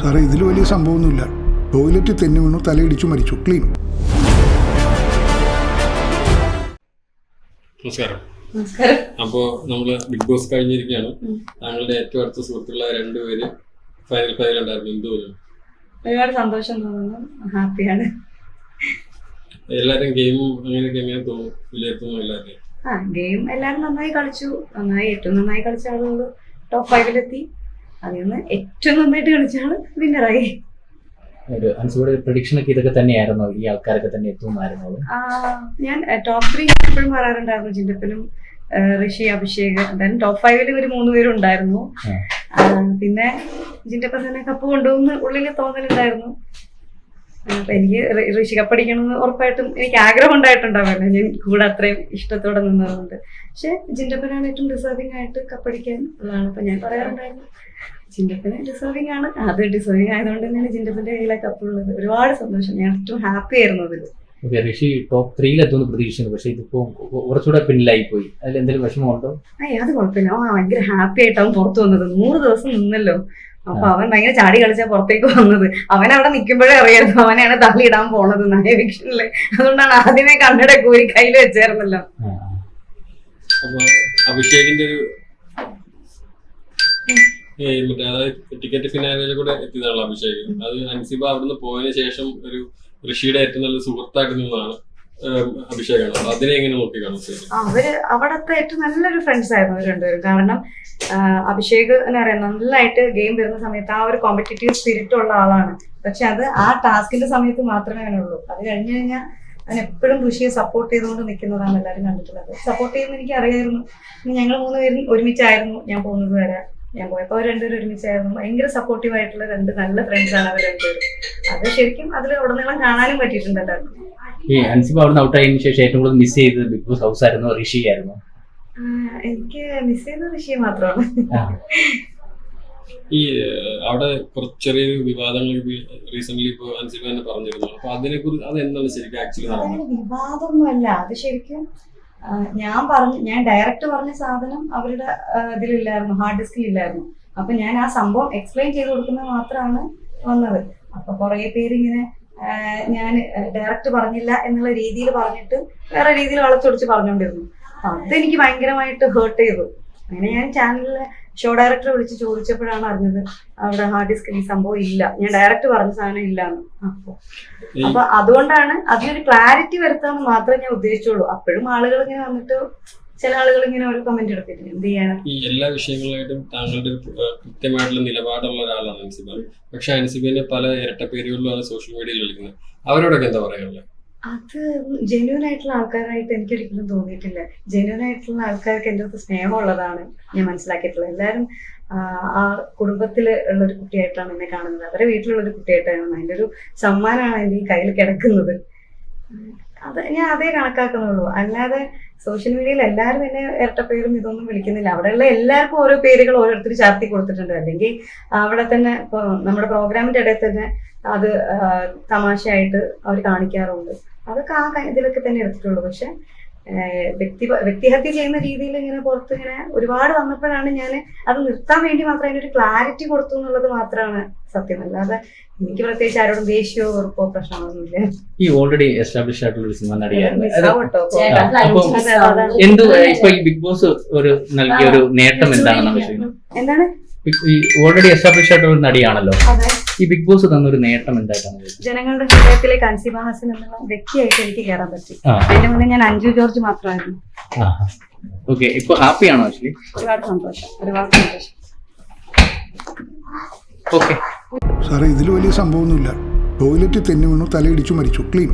സാറേ ഇതിൽ വലിയ സംഭവമൊന്നുമില്ല. ടോയ്ലറ്റ് തെന്നു വീണു തലയിടിച്ചു മരിച്ചു. ക്ലീൻ. നമസ്കാരം. അപ്പോ നമ്മൾ ബിഗ് ബോസ് കഴിഞ്ഞിരിക്കുകയാണ്. താങ്കളുടെ ഏറ്റവും അടുത്ത സുഹൃത്തുക്കളായ രണ്ടുപേര് ഫൈനൽ ഫൈനൽ ഉണ്ടായിരുന്നു എന്ത് തോന്നുന്നു ഒരുപാട് സന്തോഷം തോന്നുന്നു. ഹാപ്പിയാണ്. എല്ലാരും ഗെയിമും അങ്ങനെയൊക്കെ എങ്ങനെ തോന്നും വിലയിരുത്തുന്നു എല്ലാവരെയും. ആ ഗെയിം എല്ലാവരും നന്നായി കളിച്ചു. നന്നായി ഏറ്റവും നന്നായി കളിച്ച ആളുകൾ ടോപ്പ് ഫൈവിലെത്തി അതിൽ നിന്ന് ഏറ്റവും നന്നായിട്ട് കളിച്ചാണ് വിന്നറായി ഒരു അൻസുകൂടെ പ്രഡിക്ഷൻ ഒക്കെ ഇതൊക്കെ തന്നെയായിരുന്നു. ഈ ആൾക്കാരൊക്കെ തന്നെ എത്തുമായിരുന്നു ഞാൻ ടോപ്പ് ത്രീ എപ്പോഴും പറയാറുണ്ടായിരുന്നു ജിൻഡപ്പനും ആ, ഋഷി അഭിഷേക്. എന്തായാലും ടോപ്പ് ഫൈവിൽ ഒരു മൂന്ന് പേരും ഉണ്ടായിരുന്നു. ആ. ആ, പിന്നെ ജിൻഡപ്പൻ തന്നെ കപ്പ് കൊണ്ടുപോകുന്ന ഉള്ളിൽ തോന്നലുണ്ടായിരുന്നു. അപ്പൊ എനിക്ക് ഋഷി ഋഷി കപ്പടിക്കണമെന്ന് ഉറപ്പായിട്ടും എനിക്ക് ആഗ്രഹം ഉണ്ടായിട്ടുണ്ടാവില്ല ഞാൻ കൂടെ അത്രയും ഇഷ്ടത്തോടെ നിന്നതുകൊണ്ട്. പക്ഷെ ജിൻഡപ്പനാണ് ഏറ്റവും ഡിസേർവിംഗ് ആയിട്ട് കപ്പടിക്കാൻ ഉള്ളതാണ്. അപ്പൊ ഞാൻ പറയാറുണ്ടായിരുന്നു. ജിൻഡപ്പന് ഡിസേർവിംഗ് ആണ്. അത് ഡിസേർവിംഗ് ആയതുകൊണ്ട് തന്നെയാണ് ചിന്തപ്പന്റെ കയ്യിലെ കപ്പ് ഉള്ളത്. ഒരുപാട് സന്തോഷം. ഞാൻ ഏറ്റവും ഹാപ്പി ആയിരുന്നു അതിൽ. ഓക്കെ ഋഷി ടോപ്പ് ത്രീയിൽ എത്തുമെന്ന് പ്രതീക്ഷിക്കുന്നു. പക്ഷേ ഇതിപ്പോ കുറച്ചുകൂടെ പിന്നിലായി പോയി അതിൽ എന്തെങ്കിലും വിഷമമുണ്ടോ? അയ്യ അത് കുഴപ്പമില്ല. ആ ഭയങ്കര ഹാപ്പി ആയിട്ടാണ് പുറത്തു വന്നത്. നൂറ് ദിവസം നിന്നല്ലോ. അപ്പൊ അവൻ ഭയങ്കര ചാടി കളിച്ചാ പുറത്തേക്ക് വന്നത്. അവൻ അവിടെ നിൽക്കുമ്പോഴേ അറിയായിരുന്നു അവനെയാണ് തള്ളിയിടാൻ പോണത് നയവിക്ഷനിൽ അതുകൊണ്ടാണ് ആദ്യമേ കണ്ണട കൂരി കയ്യിൽ വെച്ചായിരുന്നല്ലോ. അഭിഷേകിന്റെ ഒരു ഈ ടിക്കറ്റ് ഫിനാലിൽ കൂടെ എത്തിയതാണല്ലോ അഭിഷേക്. അത് അൻസിബ അവിടുന്ന് പോയതിനു ശേഷം ഒരു ഋഷിയുടെ ഏറ്റവും നല്ല സുഹൃത്തായിട്ട് നിന്നാണ് അഭിഷേകാണ്. അതിനെ എങ്ങനെ നോക്കി അവർ അവിടത്തെ ഏറ്റവും നല്ലൊരു ഫ്രണ്ട്സ് ആയിരുന്നു രണ്ടുപേരും. കാരണം അഭിഷേക് എന്ന് പറയുന്നത് നന്നായിട്ട് ഗെയിം വരുന്ന സമയത്ത് ആ ഒരു കോമ്പറ്റേറ്റീവ് സ്പിരിറ്റ് ഉള്ള ആളാണ്. പക്ഷെ അത് ആ ടാസ്കിന്റെ സമയത്ത് മാത്രമേ അതിനുള്ളൂ അത് കഴിഞ്ഞു കഴിഞ്ഞാൽ അവൻ എപ്പോഴും ഋഷിയെ സപ്പോർട്ട് ചെയ്തുകൊണ്ട് നിൽക്കുന്നതാണ് എല്ലാവരും കണ്ടിട്ടുള്ളത്. സപ്പോർട്ട് ചെയ്യുന്ന എനിക്ക് അറിയായിരുന്നു ഞങ്ങൾ മൂന്ന് പേരും ഒരുമിച്ചായിരുന്നു ഞാൻ പോകുന്നത് വരെ. ഞാൻ പോയപ്പോൾ അവർ രണ്ടുപേരും ഒരുമിച്ചായിരുന്നു. ഭയങ്കര സപ്പോർട്ടീവ് ആയിട്ടുള്ള രണ്ട് നല്ല ഫ്രണ്ട്സ് ആണ് അവർ രണ്ടുപേരും. അത് ശരിക്കും അതിൽ ഉടനീളം കാണാനും പറ്റിയിട്ടുണ്ട് എല്ലാവർക്കും. ഈ അൻസിബ അവിടുന്ന് ഔട്ടായതിനു ശേഷം ഏറ്റവും കൂടുതൽ മിസ് ചെയ്തത് ബിഗ് ബോസ് ഹൗസ് ആയിരുന്നു ഋഷി ആയിരുന്നു? എനിക്ക് മിസ് ചെയ്യുന്ന ഋഷിയെ മാത്രമാണ്. ഈ അവിടെ കുറച്ച് ചെറിയൊരു വിവാദങ്ങൾ റീസെന്റ് ഇപ്പൊ അൻസിബ തന്നെ പറഞ്ഞിരുന്നു. അപ്പൊ അതിനെ കുറിച്ച് അത് എന്താണ് ശരിക്കും ആക്ച്വലി വിവാദമൊന്നുമല്ല. അത് ശരിക്കും ഞാൻ പറഞ്ഞു ഞാൻ ഡയറക്റ്റ് പറഞ്ഞ സാധനം അവരുടെ ഇതിലില്ലായിരുന്നു ഹാർഡ് ഡിസ്കിൽ ഇല്ലായിരുന്നു. അപ്പൊ ഞാൻ ആ സംഭവം എക്സ്പ്ലെയിൻ ചെയ്ത് കൊടുക്കുന്നത് മാത്രമാണ് വന്നത്. അപ്പൊ കുറെ പേര് ഇങ്ങനെ ഞാൻ ഡയറക്റ്റ് പറഞ്ഞില്ല എന്നുള്ള രീതിയിൽ പറഞ്ഞിട്ട് വേറെ രീതിയിൽ വളച്ചൊടിച്ച് പറഞ്ഞുകൊണ്ടിരുന്നു. അപ്പൊ അതെനിക്ക് ഭയങ്കരമായിട്ട് ഹേർട്ട് ചെയ്തു. അങ്ങനെ ഞാൻ ചാനലിലെ ഷോ ഡയറക്ടറെ വിളിച്ച് ചോദിച്ചപ്പോഴാണ് അറിഞ്ഞത് അവിടെ ഹാർഡ് ഡിസ്കിൽ ഈ സംഭവം ഇല്ല. ഞാൻ ഡയറക്റ്റ് പറഞ്ഞ സാധനം ഇല്ലാന്ന്. അപ്പൊ അപ്പൊ അതുകൊണ്ടാണ് അതിനൊരു ക്ലാരിറ്റി വരുത്താന്ന് മാത്രമേ ഞാൻ ഉദ്ദേശിച്ചുള്ളൂ. അപ്പോഴും ആളുകൾ ഇങ്ങനെ വന്നിട്ട് ചില ആളുകൾ ഇങ്ങനെ ഒരു കമന്റ് എടുത്തിട്ടുണ്ട്. എന്ത് ചെയ്യാനാ? ഈ എല്ലാ വിഷയങ്ങളായിട്ടും താങ്കളുടെ കൃത്യമായിട്ടുള്ള നിലപാടുള്ള ഒരാളാണ് അൻസിബ പക്ഷെ അൻസിബിനെ പല ഇരട്ട പേരുകളിലും സോഷ്യൽ മീഡിയയിൽ വിളിക്കുന്നത്. അവരോടൊക്കെ എന്താ പറയാനുള്ളത് അത് ജെന്യൂൻ ആയിട്ടുള്ള ആൾക്കാരായിട്ട് എനിക്ക് ഒരിക്കലും തോന്നിയിട്ടില്ല. ജെന്യൂൻ ആയിട്ടുള്ള ആൾക്കാർക്ക് എന്റെ അടുത്ത് സ്നേഹമുള്ളതാണ് ഞാൻ മനസ്സിലാക്കിയിട്ടുള്ളത്. എല്ലാവരും ആ, കുടുംബത്തിൽ ഉള്ള ഒരു കുട്ടിയായിട്ടാണ് എന്നെ കാണുന്നത്. അവരെ വീട്ടിലുള്ള ഒരു കുട്ടിയായിട്ടാണ് എന്റെ ഒരു സമ്മാനമാണ് എന്റെ ഈ കയ്യിൽ കിടക്കുന്നത്. അത് ഞാൻ അതേ കണക്കാക്കുന്നുള്ളൂ. അല്ലാതെ സോഷ്യൽ മീഡിയയിൽ എല്ലാവരും എന്നെ ഇരട്ടപ്പേരും ഇതൊന്നും വിളിക്കുന്നില്ല. അവിടെയുള്ള എല്ലാവർക്കും ഓരോ പേരുകൾ ഓരോരുത്തർ ചാർത്തി കൊടുത്തിട്ടുണ്ട്. അല്ലെങ്കിൽ അവിടെ തന്നെ ഇപ്പോൾ നമ്മുടെ പ്രോഗ്രാമിന്റെ ഇടയിൽ തന്നെ അത് തമാശയായിട്ട് അവർ കാണിക്കാറുണ്ട്. അതൊക്കെ ആ ഇതിലൊക്കെ തന്നെ എടുത്തിട്ടുള്ളൂ. പക്ഷെ വ്യക്തി വ്യക്തിഹത്യ ചെയ്യുന്ന രീതിയിൽ ഇങ്ങനെ പുറത്ത് ഇങ്ങനെ ഒരുപാട് വന്നപ്പോഴാണ് ഞാൻ അത് നിർത്താൻ വേണ്ടി മാത്രം അതിനൊരു ക്ലാരിറ്റി കൊടുത്തു എന്നുള്ളത് മാത്രമാണ് സത്യം. അല്ലാതെ എനിക്ക് പ്രത്യേകിച്ച് ആരോടും ദേഷ്യമോ ഉറപ്പോ പ്രശ്നമൊന്നുമില്ല ഈ ഓൾറെഡി എസ്റ്റാബ്ലിഷ് ആയിട്ടുള്ള ഒരു സിനിമ നടിയായിരുന്നു. ഇപ്പൊ ഈ ബിഗ് ബോസ് ഒരു നൽകിയ ഒരു നേട്ടം എന്താണ്? ഈ ഓൾറെഡി എസ്റ്റാബ്ലിഷ് ആയിട്ട് ഒരു നടിയാണല്ലോ ഈ ബിഗ് ബോസ് തന്നൊരു നേട്ടം എന്തായിട്ടാണ്? ജനങ്ങളുടെ ഹൃദയത്തിലേക്ക് അൻസിബ ഹാസൻ എന്നുള്ള വ്യക്തിയായിട്ട് എനിക്ക് കയറാൻ പറ്റി. അതിന്റെ മുന്നേ ഞാൻ അഞ്ജു ജോർജ് മാത്രമായിരുന്നു. ഓക്കെ ഇപ്പൊ ഹാപ്പിയാണോ ആക്ച്വലി ഒരുപാട് സന്തോഷം. ഒരുപാട് സന്തോഷം. ഓക്കെ സാറേ ഇതിൽ വലിയ സംഭവമൊന്നുമില്ല. ടോയ്ലറ്റ് തെന്നി വീണു തലയിടിച്ചു മരിച്ചു. ക്ലീൻ